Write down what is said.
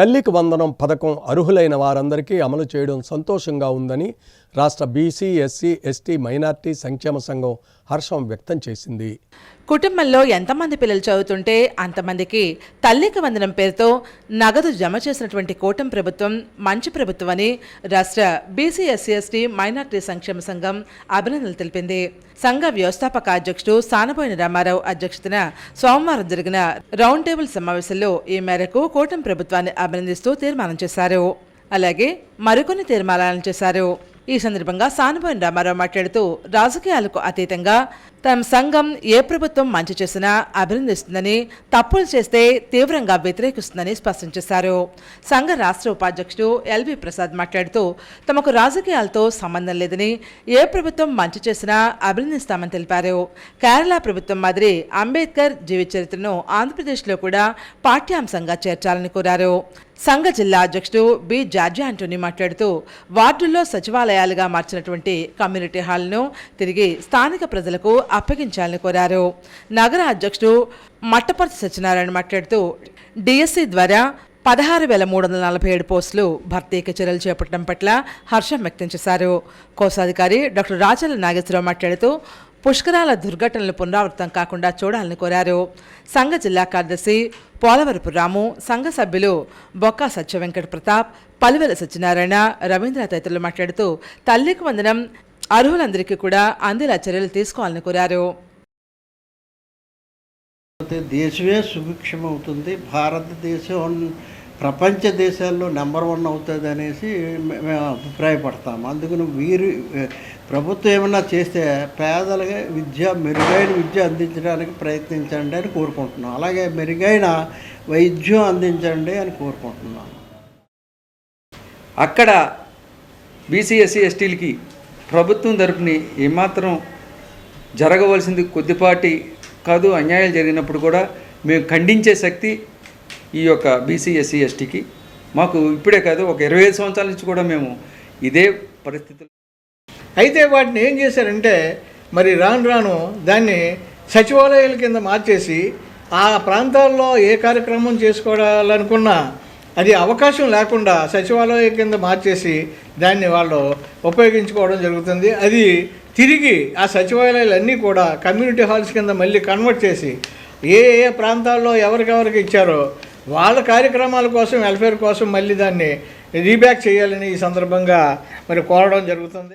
తల్లికి వందనం పథకం అర్హులైన వారందరికీ అమలు చేయడం సంతోషంగా ఉందని రాష్ట్ర బీసీ ఎస్సీ ఎస్టీ మైనార్టీ సంక్షేమ సంఘం హర్షం వ్యక్తం చేసింది. కుటుంబంలో ఎంతమంది పిల్లలు చదువుతుంటే అంతమందికి తల్లికి వందనం పేరుతో నగదు జమ చేసినటువంటి కూటమి ప్రభుత్వం మంచి ప్రభుత్వం అని రాష్ట్ర బీసీ ఎస్సీ ఎస్టీ మైనార్టీ సంక్షేమ సంఘం అభినందనలు తెలిపింది. సంఘ వ్యవస్థాపక అధ్యక్షుడు సానబోయిన రామారావు అధ్యక్షతన సోమవారం జరిగిన రౌండ్ టేబుల్ సమావేశంలో ఈ మేరకు కూటమి ప్రభుత్వాన్ని అభినందిస్తూ తీర్మానం చేశారు. అలాగే మరికొన్ని తీర్మానాలను చేశారు. ఈ సందర్భంగా సానుభవన్ రామారావు మాట్లాడుతూ రాజకీయాలకు అతీతంగా తమ సంఘం ఏ ప్రభుత్వం మంచి చేసినా అభినందిస్తుందని తప్పులు చేస్తే తీవ్రంగా వ్యతిరేకిస్తుందని స్పష్టం చేశారు. సంఘ రాష్ట్ర ఉపాధ్యక్షుడు ఎల్వి ప్రసాద్ మాట్లాడుతూ తమకు రాజకీయాలతో సంబంధం లేదని ఏ ప్రభుత్వం మంచి చేసినా అభినందిస్తామని తెలిపారు. కేరళ ప్రభుత్వం మాదిరి అంబేద్కర్ జీవిత చరిత్రను ఆంధ్రప్రదేశ్లో కూడా పాఠ్యాంశంగా చేర్చాలని కోరారు. సంఘ జిల్లా అధ్యక్షుడు బి. జార్జి ఆంటోనీ మాట్లాడుతూ వార్డుల్లో సచివాలయాలుగా మార్చినటువంటి కమ్యూనిటీ హాల్ను తిరిగి స్థానిక ప్రజలకు అప్పగించాలని కోరారు. నగర అధ్యక్షుడు మట్టపర్తి సత్యనారాయణ మాట్లాడుతూ డిఎస్సి ద్వారా పదహారు వేల మూడు వందల నలభై ఏడు పోస్టులు భర్తీకి చర్యలు చేపట్టడం పట్ల హర్షం వ్యక్తం చేశారు. కోశాధికారి డాక్టర్ రాజల నాగేశ్వరరావు మాట్లాడుతూ పుష్కరాల దుర్ఘటనలు పునరావృతం కాకుండా చూడాలని కోరారు. సంఘ జిల్లా కార్యదర్శి పోలవరపు రాము సంఘ సభ్యులు బొక్క సత్య వెంకట ప్రతాప్ పలువెల సత్యనారాయణ రవీంద్ర తదితరులు మాట్లాడుతూ తల్లికి వందనం అర్హులందరికీ కూడా అందేలా చర్యలు తీసుకోవాలని కోరారు. అయితే దేశమే సుభిక్షం అవుతుంది భారతదేశం ప్రపంచ దేశాల్లో నెంబర్ వన్ అవుతుంది అనేసి మే- మేము అభిప్రాయపడతాము. అందుకని వీరు ప్రభుత్వం ఏమన్నా చేస్తే పేదలకి విద్య మెరుగైన విద్య అందించడానికి ప్రయత్నించండి అని కోరుకుంటున్నాం. అలాగే మెరుగైన వైద్యం అందించండి అని కోరుకుంటున్నాను అక్కడ బీసీ ఎస్సీ ఎస్టీలకి ప్రభుత్వం తరపుని ఏమాత్రం జరగవలసింది కొద్దిపాటి కాదు అన్యాయాలు జరిగినప్పుడు కూడా మేము ఖండించే శక్తి ఈ యొక్క బీసీ ఎస్సీ ఎస్టీకి మాకు ఇప్పుడే కాదు ఒక ఇరవై ఐదు సంవత్సరాల నుంచి కూడా మేము ఇదే పరిస్థితులు. అయితే వాటిని ఏం చేశారంటే మరి రాను రాను దాన్ని సచివాలయాల కింద మార్చేసి ఆ ప్రాంతాల్లో ఏ కార్యక్రమం చేసుకోవాలనుకున్నా అది అవకాశం లేకుండా సచివాలయం కింద మార్చేసి దాన్ని వాళ్ళు ఉపయోగించుకోవడం జరుగుతుంది. అది తిరిగి ఆ సచివాలయాలన్నీ కూడా కమ్యూనిటీ హాల్స్ కింద మళ్ళీ కన్వర్ట్ చేసి ఏ ఏ ప్రాంతాల్లో ఎవరికెవరికి ఇచ్చారో వాళ్ళ కార్యక్రమాల కోసం వెల్ఫేర్ కోసం మళ్ళీ దాన్ని రీబ్యాక్ చేయాలని ఈ సందర్భంగా మరి కోరడం జరుగుతుంది.